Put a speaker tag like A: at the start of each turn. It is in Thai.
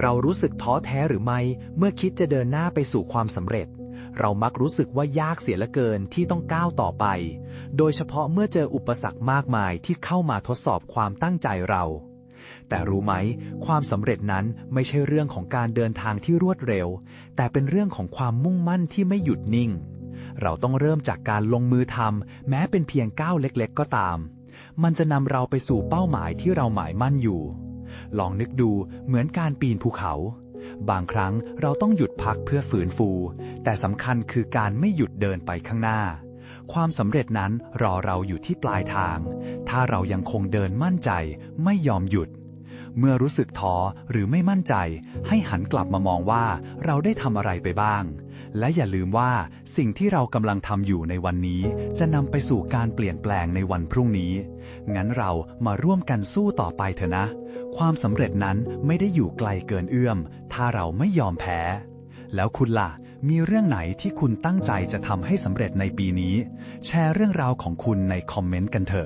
A: เรารู้สึกท้อแท้หรือไม่ เมื่อคิดจะเดินหน้าไปสู่ความสำเร็จ เรามักรู้สึกว่ายากเสียเหลือเกินที่ต้องก้าวต่อไป โดยเฉพาะเมื่อเจออุปสรรคมากมายที่เข้ามาทดสอบความตั้งใจเรา แต่รู้ไหม ความสำเร็จนั้นไม่ใช่เรื่องของการเดินทางที่รวดเร็ว แต่เป็นเรื่องของความมุ่งมั่นที่ไม่หยุดนิ่ง เราต้องเริ่มจากการลงมือทำแม้เป็นเพียงก้าวเล็ก ๆ ก็ตาม มันจะนำเราไปสู่เป้าหมายที่เราหมายมั่นอยู่ ลองนึกดูเหมือนการปีนภูเขา บางครั้งเราต้องหยุดพักเพื่อฝืนฟู แต่สำคัญคือการไม่หยุดเดินไปข้างหน้า ความสำเร็จนั้นรอเราอยู่ที่ปลายทาง ถ้าเรายังคงเดินมั่นใจไม่ยอมหยุด เมื่อรู้สึกท้อหรือไม่มั่นใจ ให้หันกลับมามองว่าเราได้ทำอะไรไปบ้าง และอย่าลืมว่าสิ่งที่เรากำลังทำอยู่ในวันนี้ จะนำไปสู่การเปลี่ยนแปลงในวันพรุ่งนี้ งั้นเรามาร่วมกันสู้ต่อไปเถอะนะ ความสำเร็จนั้นไม่ได้อยู่ไกลเกินเอื้อม ถ้าเราไม่ยอมแพ้ แล้วคุณล่ะมีเรื่องไหนที่คุณตั้งใจจะทำให้สำเร็จในปีนี้ แชร์เรื่องราวของคุณในคอมเมนต์กันเถอะ